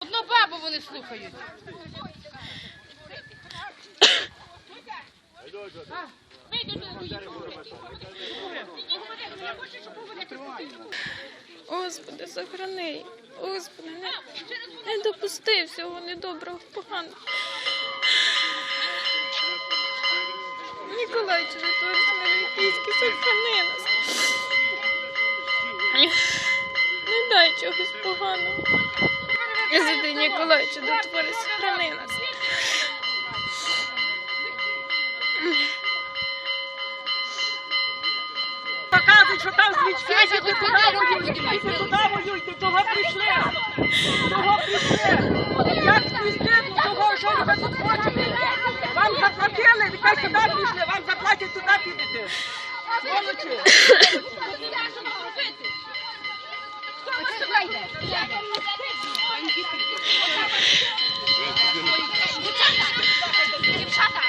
Одну бабу вони слухають. Господи, сохрани. Господи, не, не допусти всього недоброго, поганого. Ніколай Чудотворець Меликійський, сохрани нас. Не дай чогось поганого. Святий Ніколай Чудотворець, сохрани нас. Показують, що там свічки, йдете туди воюйте, йдете туди воюйте, того прийшли, того прийшли. Як спустити того, що ви тут хочете? Вам заплатили, кажете, сюди прийшли, вам заплатять, туди підете. Сволочі. Дівчата! Дівчата,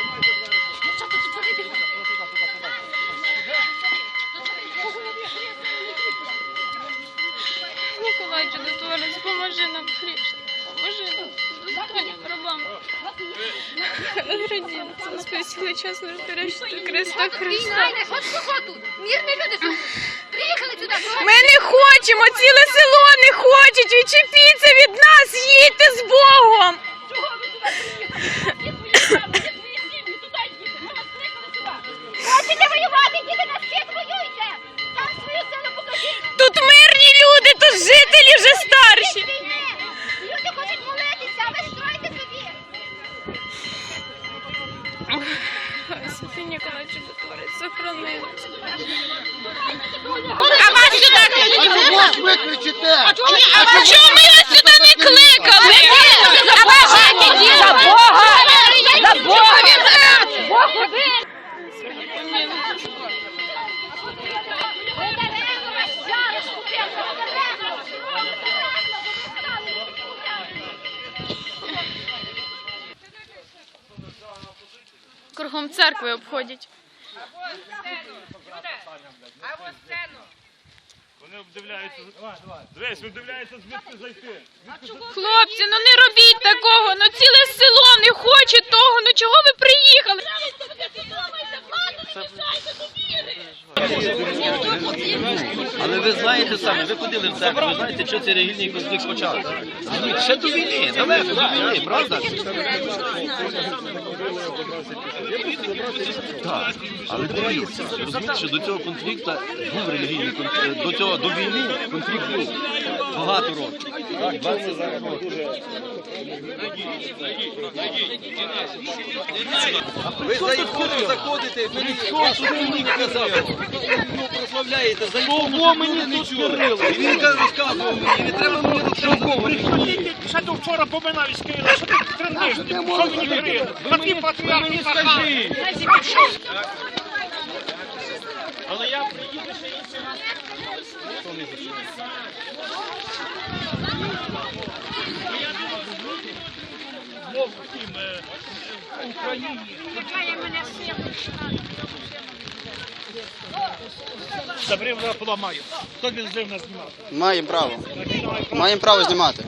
Чудотворець, поможи нам Хрішне! Поможи рабам. Це спись величезно розбережти Христа Христа. Мирні люди. Приїхали сюди. Ми не хочемо, ціле село не хочуть. Відчепіться від нас, їдьте з Богом. Хочете воювати, діти на світ воюйте. Там свою силу покажіть. Тут мирні люди, тут жителі вже старші. Святий Ніколай Чудотворець, сохрани нас. А вас сюди Вас! А чому ми вас сюди не кликали? Кругом церкви обходять. Вони обдивляються. Дивись, обдивляються, звідки зайти. Хлопці, ну не робіть такого, ну ціле село не хоче того, ну чого ви приїхали? Але ви знаєте саме, ви ходили в церкву, ви знаєте, що цей релігійний конфлікт почався. Ще до війни, далеко до війни, правда? Так, але дивіться, розумієте, що до цього конфлікту був релігійний конфлікт, до цього до війни конфлікт був багато років. Так, 20 зараз років. Ви за ікону заходите, ви нічого мені казали. Ну, прославляєте, за ікону мені не чули. І він розказував мені, не треба мені до чого. Ще до вчора поминали з Києва, що ти Але я приїду ще раз. Україні. Добре, вона поламаю. Хто не злив нас знімати? Маємо право. Маємо право знімати.